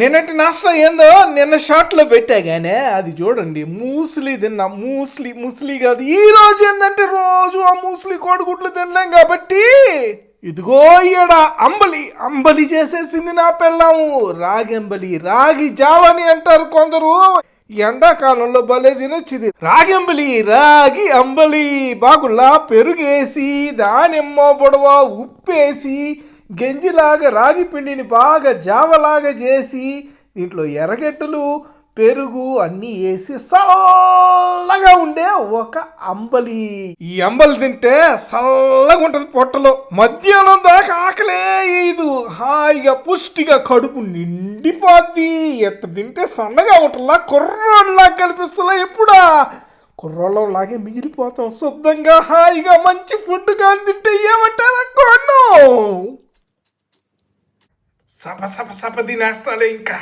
నిన్నటి నాస్టా ఏందో నిన్న షార్ట్లో పెట్టాగానే అది చూడండి మూస్లీ తిన్నా మూస్లీ ముస్లీ కాదు. ఈ రోజు ఏంటంటే రోజు ఆ మూస్లీ కోడిగుడ్లు తినలేం కాబట్టి ఇదిగో ఈడ అంబలి అంబలి చేసేసింది నా పెళ్ళాము. రాగి రాగి జావని అంటారు కొందరు. ఎండాకాలంలో భలే తినొచ్చింది. రాగంబలి రాగి అంబలి బాగుల్లా పెరుగేసి దానిమ్మ పొడవ ఉప్పేసి గంజిలాగా రాగి పిండిని బాగా జావలాగా చేసి దీంట్లో ఎర్రగడ్డలు పెరుగు అన్నీ వేసి చల్లగా ఉండే ఒక అంబలి. ఈ అంబలి తింటే చల్లగా ఉంటుంది పొట్టలో. మధ్యాహ్నం దాకా ఆకలే ఇది హాయిగా పుష్టిగా కడుపు నిండిపోద్ది. ఎట్ట తింటే సన్నగా ఉంటుందా? కుర్రోళ్ళలా కనిపిస్తుందా ఎప్పుడా? కుర్రోళ్ళలాగే మిగిలిపోతాం శుద్ధంగా హాయిగా మంచి ఫుడ్ కానీ తింటే ఏమంటారా? సప సప సప తినేస్తాలే ఇంకా